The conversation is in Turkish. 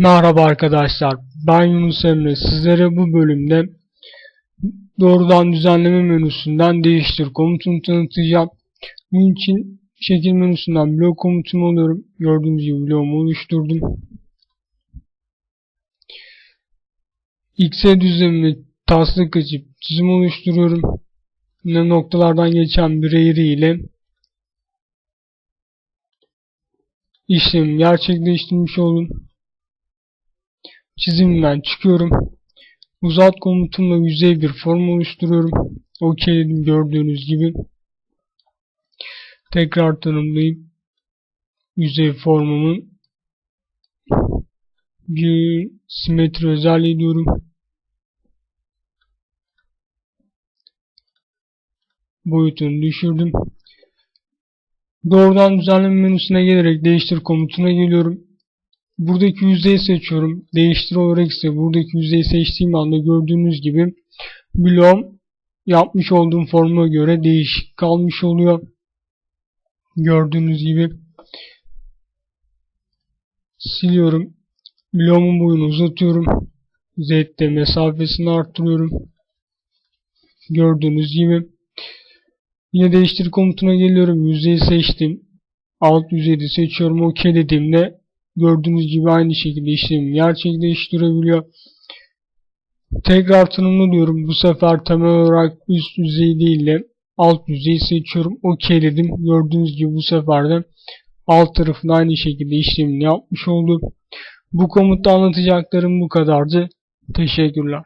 Merhaba arkadaşlar, ben Yunus Emre. Sizlere bu bölümde doğrudan düzenleme menüsünden değiştir komutunu tanıtacağım. Bunun için şekil menüsünden blok komutunu alıyorum. Gördüğünüz gibi bloğumu oluşturdum. X'e düzlemini taslık açıp çizim oluşturuyorum. Yine noktalardan geçen bir eğri ile işlemi gerçekleştirmiş oldum çizimden çıkıyorum. Uzat komutumla yüzey bir form oluşturuyorum. OK'ledim gördüğünüz gibi. Tekrar tanımlayıp yüzey formumun bir simetri özelliği diyorum. Boyutunu düşürdüm. Doğrudan düzenleme menüsüne gelerek değiştir komutuna geliyorum. Buradaki yüzdeyi seçiyorum. Değiştir olarak ise buradaki yüzdeyi seçtiğim anda gördüğünüz gibi bloğum yapmış olduğum forma göre değişik kalmış oluyor. Gördüğünüz gibi siliyorum. Bloğumun boyunu uzatıyorum. Z'de mesafesini arttırıyorum. Gördüğünüz gibi yine değiştir komutuna geliyorum. Yüzeyi seçtim. Alt yüzeyi seçiyorum. OK dediğimde gördüğünüz gibi aynı şekilde işlemi gerçekleştirebiliyor. Tekrar tanımlı diyorum. Bu sefer temel olarak üst yüzey değil de alt yüzeyi seçiyorum. OK dedim. Gördüğünüz gibi bu sefer de alt tarafın aynı şekilde işlemini yapmış oldu. Bu komutta anlatacaklarım bu kadardı. Teşekkürler.